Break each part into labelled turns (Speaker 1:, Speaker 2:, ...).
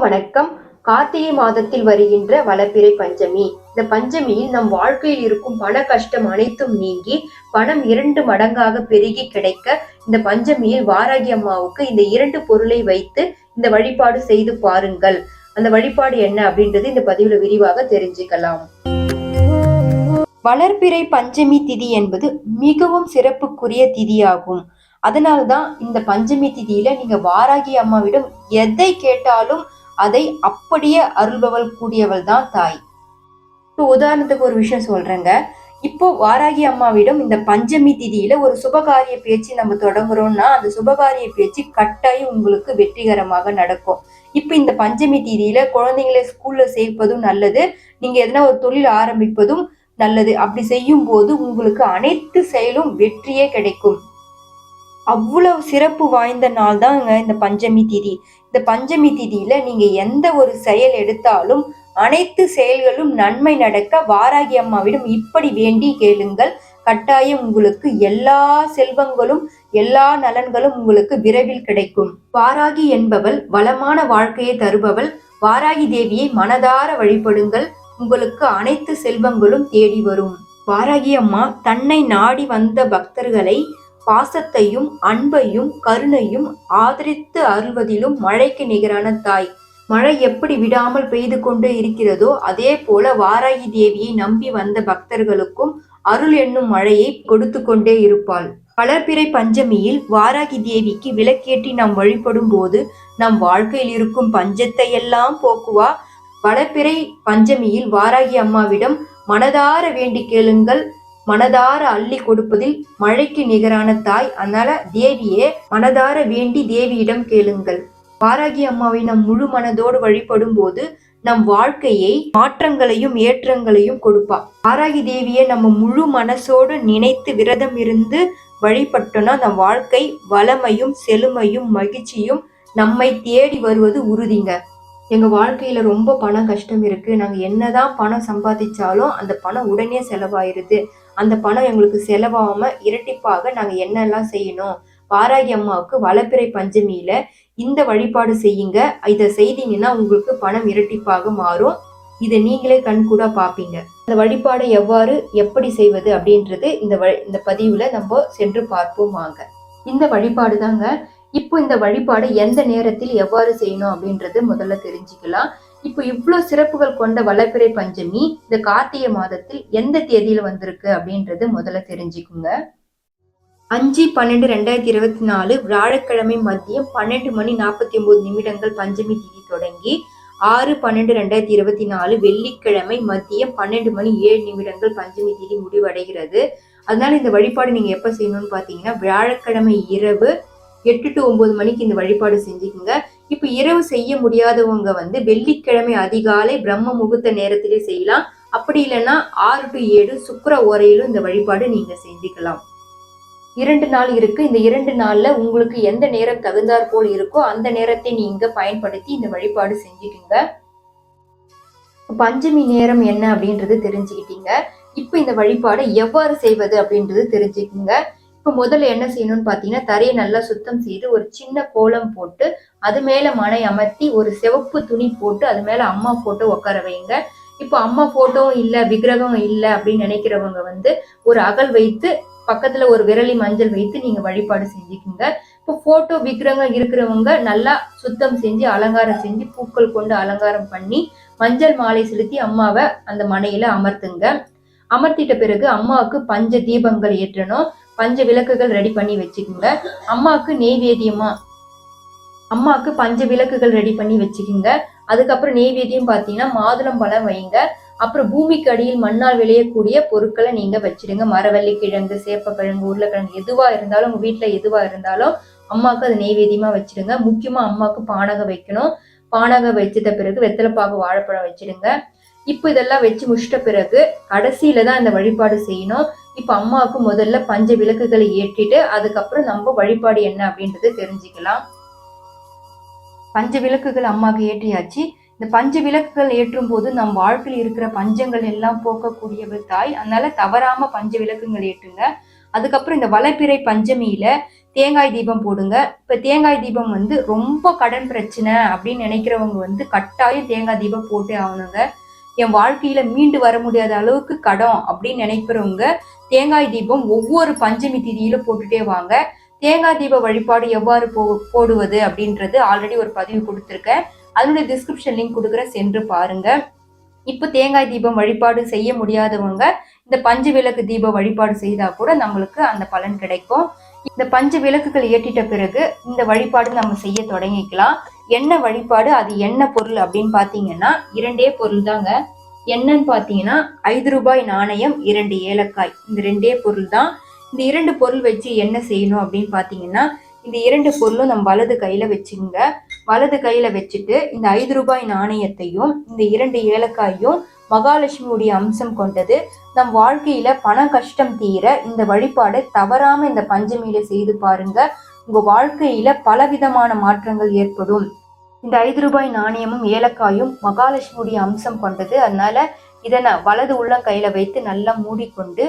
Speaker 1: அனைவருக்கும் வணக்கம். கார்த்திகை மாதத்தில் வருகின்ற வளப்பிறை பஞ்சமி. இந்த பஞ்சமியில் நம் வாழ்க்கையில் இருக்கும் பண கஷ்டம் அனைத்தும் நீங்கி பணம் இரண்டு மடங்காக பெருகி கிடைக்க இந்த பஞ்சமியில் வாராகி அம்மாவுக்கு இந்த இரண்டு பொருளை வைத்து இந்த வழிபாடு செய்து பாருங்கள். அந்த வழிபாடு என்ன அப்படின்றது இந்த பதிவுல விரிவாக தெரிஞ்சுக்கலாம். வளர்பிறை பஞ்சமி திதி என்பது மிகவும் சிறப்புக்குரிய திதியாகும். அதனால்தான் இந்த பஞ்சமி திதியில நீங்க வாராகி அம்மாவிடம் எதை கேட்டாலும் அதை அப்படியே அருள்பவள் கூடியவள் தான் தாய். இப்போ உதாரணத்துக்கு ஒரு விஷயம் சொல்றேங்க. இப்போ வாராகி அம்மாவிடம் இந்த பஞ்சமி திதியில ஒரு சுபகாரிய பேச்சு நம்ம தொடங்குறோம்னா அந்த சுபகாரிய பேச்சு கட்டாயம் உங்களுக்கு வெற்றிகரமாக நடக்கும். இப்போ இந்த பஞ்சமி திதியில குழந்தைங்களை ஸ்கூல்ல சேர்ப்பதும் நல்லது. நீங்க எதனா ஒரு தொழில் ஆரம்பிப்பதும் நல்லது. அப்படி செய்யும் போது உங்களுக்கு அனைத்து செயலும் வெற்றியே கிடைக்கும். அவ்வளவு சிறப்பு வாய்ந்த நாள் தாங்க இந்த பஞ்சமி திதி. இந்த பஞ்சமி திதியில நீங்க எந்த ஒரு செயல் எடுத்தாலும் அனைத்து செயல்களும் நன்மை நடக்க வாராகி அம்மாவிடம் இப்படி வேண்டி கேளுங்கள். கட்டாயம் உங்களுக்கு எல்லா செல்வங்களும் எல்லா நலன்களும் உங்களுக்கு விரைவில் கிடைக்கும். வாராகி என்பவள் வளமான வாழ்க்கையை தருபவள். வாராகி தேவியை மனதார வழிபடுங்கள். உங்களுக்கு அனைத்து செல்வங்களும் தேடி வரும். வாராகி அம்மா தன்னை நாடி வந்த பக்தர்களை பாசத்தையும் அன்பையும் கருணையும் ஆதரித்து அருள்வதிலும் மழைக்கு நிகரான தாய். மழை எப்படி விடாமல் பெய்து கொண்டு இருக்கிறதோ அதே போல வாராகி தேவியை நம்பி வந்த பக்தர்களுக்கும் அருள் என்னும் மழையை கொடுத்து கொண்டே இருப்பாள். வளர்பிறை பஞ்சமியில் வாராகி தேவிக்கு விளக்கேற்றி நாம் வழிபடும் போது நம் வாழ்க்கையில் இருக்கும் பஞ்சத்தை எல்லாம் போக்குவா? வளர்பிறை பஞ்சமியில் வாராகி அம்மாவிடம் மனதார வேண்டி கேளுங்கள். மனதார அள்ளி கொடுப்பதில் மழைக்கு நிகரான தாய். அதனால தேவியே மனதார வேண்டி தேவியிடம் கேளுங்கள். வாராகி அம்மாவை நம் முழு மனதோடு வழிபடும் போது நம் வாழ்க்கையை மாற்றங்களையும் ஏற்றங்களையும் கொடுப்பா. வாராகி தேவியை நம்ம முழு மனசோடு நினைத்து விரதம் இருந்து வழிபட்டோம்னா நம் வாழ்க்கை வளமையும் செழுமையும் மகிழ்ச்சியும் நம்மை தேடி வருவது உறுதிங்க. எங்க வாழ்க்கையில ரொம்ப பணம் கஷ்டம் இருக்கு. நாங்க என்னதான் பணம் சம்பாதிச்சாலும் அந்த பணம் உடனே செலவாயிருது. அந்த பணம் எங்களுக்கு செலவாகாம இரட்டிப்பாக நாங்க என்னெல்லாம் செய்யணும்? வாராகி அம்மாவுக்கு வளப்பிறை பஞ்சமியில இந்த வழிபாடு செய்யுங்க. இதை செய்தீங்கன்னா உங்களுக்கு பணம் இரட்டிப்பாக மாறும். இதை நீங்களே கண்கூடா பார்ப்பீங்க. அந்த வழிபாடை எவ்வாறு எப்படி செய்வது அப்படின்றது இந்த இந்த பதிவுல நம்ம சென்று பார்ப்போம் வாங்க. இந்த வழிபாடு தாங்க. இப்போ இந்த வழிபாடு எந்த நேரத்தில் எவ்வாறு செய்யணும் அப்படின்றது முதல்ல தெரிஞ்சுக்கலாம். இப்போ இவ்வளோ சிறப்புகள் கொண்ட வளர்பிறை பஞ்சமி இந்த கார்த்திகை மாதத்தில் எந்த தேதியில வந்திருக்கு அப்படின்றது முதல்ல தெரிஞ்சுக்குங்க. அஞ்சு பன்னெண்டு ரெண்டாயிரத்தி இருபத்தி நாலு வியாழக்கிழமை மதியம் பன்னெண்டு மணி நாற்பத்தி ஒன்பது நிமிடங்கள் பஞ்சமி தேதி தொடங்கி ஆறு பன்னெண்டு ரெண்டாயிரத்தி இருபத்தி நாலு வெள்ளிக்கிழமை மதியம் பன்னெண்டு மணி ஏழு நிமிடங்கள் பஞ்சமி தேதி முடிவடைகிறது. அதனால இந்த வழிபாடு நீங்க எப்ப செய்யணும்னு பாத்தீங்கன்னா வியாழக்கிழமை இரவு எட்டு டு ஒன்பது மணிக்கு இந்த வழிபாடு செஞ்சுக்குங்க. இப்போ இரவு செய்ய முடியாதவங்க வந்து வெள்ளிக்கிழமை அதிகாலை பிரம்ம முகூர்த்த நேரத்திலே செய்யலாம். அப்படி இல்லைன்னா ஆறு டு ஏழு சுக்கர ஓரையிலும் இந்த வழிபாடு நீங்க செஞ்சுக்கலாம். இரண்டு நாள் இருக்கு. இந்த இரண்டு நாள்ல உங்களுக்கு எந்த நேரம் தகுந்தாற் போல் இருக்கோ அந்த நேரத்தை நீங்க பயன்படுத்தி இந்த வழிபாடு செஞ்சுக்கோங்க. பஞ்சமி நேரம் என்ன அப்படின்றது தெரிஞ்சுக்கிட்டீங்க. இப்போ இந்த வழிபாடை எவ்வாறு செய்வது அப்படின்றது தெரிஞ்சுக்குங்க. இப்போ முதல்ல என்ன செய்யணும்னு பார்த்தீங்கன்னா தரையை நல்லா சுத்தம் செய்து ஒரு சின்ன கோலம் போட்டு அது மேல மனை அமர்த்தி ஒரு சிவப்பு துணி போட்டு அது மேல அம்மா போட்டோ உட்கார வைங்க. இப்போ அம்மா போட்டோவும் இல்லை விக்கிரகம் இல்லை அப்படின்னு நினைக்கிறவங்க வந்து ஒரு அகல் வைத்து பக்கத்துல ஒரு விரலி மஞ்சள் வைத்து நீங்க வழிபாடு செஞ்சுக்குங்க. இப்போ போட்டோ விக்கிரகம் இருக்கிறவங்க நல்லா சுத்தம் செஞ்சு அலங்காரம் செஞ்சு பூக்கள் கொண்டு அலங்காரம் பண்ணி மஞ்சள் மாலை செலுத்தி அம்மாவை அந்த மனையில அமர்த்துங்க. அமர்த்திட்ட பிறகு அம்மாவுக்கு பஞ்ச தீபங்கள் ஏற்றணும். பஞ்ச விளக்குகள் ரெடி பண்ணி வச்சுக்கோங்க. அம்மாவுக்கு நெய்வேத்தியமா அம்மாவுக்கு பஞ்ச விளக்குகள் ரெடி பண்ணி வச்சுக்கோங்க. அதுக்கப்புறம் நெய்வேத்தியம் பார்த்தீங்கன்னா மாதுளம் பழம் வைங்க அப்புறம் பூமிக்கு அடியில் மண்ணால் விளையக்கூடிய பொருட்களை நீங்க வச்சிடுங்க. மரவள்ளி கிழங்கு சேப்பக்கிழங்கு உருளைக்கிழங்கு எதுவா இருந்தாலும் உங்க வீட்டுல எதுவா இருந்தாலும் அம்மாவுக்கு அது நெய்வேத்தியமா வச்சிடுங்க. முக்கியமா அம்மாவுக்கு பானகம் வைக்கணும். பானகம் வச்சத பிறகு வெத்தலைப்பாக்கு வாழைப்பழம் வச்சிடுங்க. இப்போ இதெல்லாம் வச்சு முடிச்சிட்ட பிறகு கடைசியில தான் இந்த வழிபாடு செய்யணும். இப்போ அம்மாவுக்கு முதல்ல பஞ்ச விளக்குகளை ஏற்றிட்டு அதுக்கப்புறம் நம்ம வழிபாடு என்ன அப்படின்றது தெரிஞ்சுக்கலாம். பஞ்ச விளக்குகள் அம்மாவுக்கு ஏற்றியாச்சு. இந்த பஞ்ச விளக்குகள் ஏற்றும் போது நம் வாழ்க்கையில் இருக்கிற பஞ்சங்கள் எல்லாம் போக்கக்கூடியவள் தாய். அதனால தவறாம பஞ்ச விளக்குகள் ஏற்றுங்க. அதுக்கப்புறம் இந்த வளர்பிறை பஞ்சமியில தேங்காய் தீபம் போடுங்க. இப்ப தேங்காய் தீபம் வந்து ரொம்ப கடன் பிரச்சனை அப்படின்னு நினைக்கிறவங்க வந்து கட்டாயம் தேங்காய் தீபம் போட்டே ஆகணுங்க. என் வாழ்க்கையில மீண்டு வர முடியாத அளவுக்கு கடன் அப்படின்னு நினைக்கிறவங்க தேங்காய் தீபம் ஒவ்வொரு பஞ்சமி திதியில போட்டுட்டே வாங்க. தேங்காய் தீப வழிபாடு எவ்வாறு போ போடுவது அப்படின்றது ஆல்ரெடி ஒரு பதிவு கொடுத்துருக்கேன். அதனுடைய டிஸ்கிரிப்ஷன் லிங்க் கொடுக்குறேன். சென்று பாருங்க. இப்போ தேங்காய் தீபம் வழிபாடு செய்ய முடியாதவங்க இந்த பஞ்சு விளக்கு தீப வழிபாடு செய்தா கூட நம்மளுக்கு அந்த பலன் கிடைக்கும். இந்த பஞ்சு விளக்குகள் ஏற்றிட்ட பிறகு இந்த வழிபாடு நம்ம செய்ய தொடங்கிக்கலாம். என்ன வழிபாடு அது என்ன பொருள் அப்படின்னு பார்த்தீங்கன்னா இரண்டே பொருள் தாங்க. என்னன்னு பார்த்தீங்கன்னா ஐந்து ரூபாய் நாணயம் இரண்டு ஏலக்காய். இந்த ரெண்டே பொருள் தான். இந்த இரண்டு பொருள் வச்சு என்ன செய்யணும் அப்படின்னு பார்த்தீங்கன்னா இந்த இரண்டு பொருளும் நம்ம வலது கையில வச்சுங்க வலது கையில வச்சுட்டு இந்த ஐந்து ரூபாய் நாணயத்தையும் இந்த இரண்டு ஏலக்காயும் மகாலட்சுமியுடைய அம்சம் கொண்டது. நம் வாழ்க்கையில பண கஷ்டம் தீர இந்த வழிபாடை தவறாம இந்த பஞ்சமியில செய்து பாருங்க. உங்க வாழ்க்கையில பலவிதமான மாற்றங்கள் ஏற்படும். இந்த ஐந்து ரூபாய் நாணயமும் ஏலக்காயும் மகாலட்சுமியுடைய அம்சம் கொண்டது. அதனால இதை நான் வலது உள்ளங்கையில வைத்து நல்லா மூடிக்கொண்டு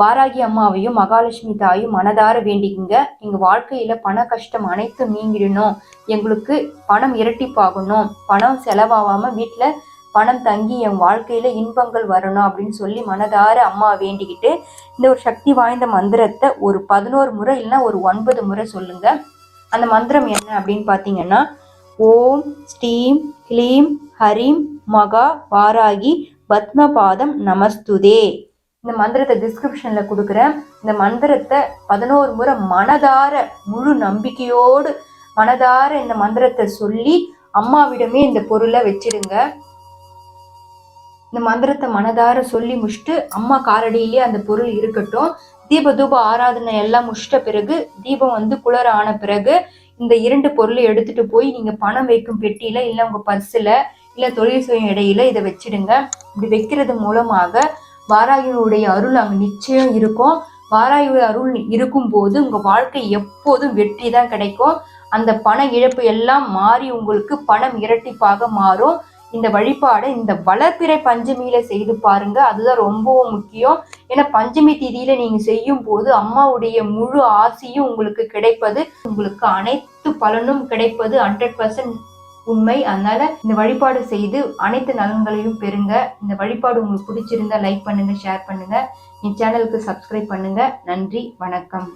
Speaker 1: வாராகி அம்மாவையும் மகாலட்சுமி தாயும் மனதார வேண்டிக்குங்க. எங்கள் வாழ்க்கையில் பண கஷ்டம் அனைத்தும் நீங்கிடணும். எங்களுக்கு பணம் இரட்டிப்பாகணும். பணம் செலவாகாமல் வீட்டில் பணம் தங்கி என் வாழ்க்கையில் இன்பங்கள் வரணும் அப்படின்னு சொல்லி மனதார அம்மா வேண்டிக்கிட்டு இந்த ஒரு சக்தி வாய்ந்த மந்திரத்தை ஒரு பதினோரு முறை இல்லைன்னா ஒரு ஒன்பது முறை சொல்லுங்க. அந்த மந்திரம் என்ன அப்படின்னு பார்த்தீங்கன்னா ஓம் ஸ்ரீம் கிளீம் ஹரீம் மகா வாராகி பத்மபாதம் நமஸ்துதே. இந்த மந்திரத்தை டிஸ்கிரிப்ஷன்ல கொடுக்குறேன். இந்த மந்திரத்தை பதினோரு முறை மனதார முழு நம்பிக்கையோடு மனதார இந்த மந்திரத்தை சொல்லி அம்மாவிடமே இந்த பொருளை வச்சிடுங்க. இந்த மந்திரத்தை மனதார சொல்லி முடிச்சுட்டு அம்மா காரடியிலே அந்த பொருள் இருக்கட்டும். தீப தூப ஆராதனை எல்லாம் முடிச்சிட்ட பிறகு தீபம் வந்து குளர ஆன பிறகு இந்த இரண்டு பொருளை எடுத்துட்டு போய் நீங்க பணம் வைக்கும் பெட்டியில இல்ல உங்க பர்ஸ்ல இல்ல தொழில் செய்யும் இடையில இதை வச்சிடுங்க. இப்படி வைக்கிறது மூலமாக வாராகியுடைய அருள் அங்க நிச்சயம் இருக்கும். வாராகியுடைய அருள் இருக்கும் போது உங்க வாழ்க்கை எப்போதும் வெற்றி தான் கிடைக்கும். அந்த பண இழப்பு எல்லாம் மாறி உங்களுக்கு பணம் இரட்டிப்பாக மாறும். இந்த வழிபாடை இந்த வளர்பிறை பஞ்சமியில செய்து பாருங்க. அதுதான் ரொம்பவும் முக்கியம். ஏன்னா பஞ்சமி திதியில நீங்க செய்யும் போது அம்மாவுடைய முழு ஆசையும் உங்களுக்கு கிடைப்பது உங்களுக்கு அனைத்து பலனும் கிடைப்பது ஹண்ட்ரட் பர்சன்ட் உண்மை. அதனால இந்த வழிபாடு செய்து அனைத்து நலன்களையும் பெறுங்க. இந்த வழிபாடு உங்களுக்கு பிடிச்சிருந்தா லைக் பண்ணுங்க ஷேர் பண்ணுங்க. என் சேனலுக்கு சப்ஸ்கிரைப் பண்ணுங்க. நன்றி வணக்கம்.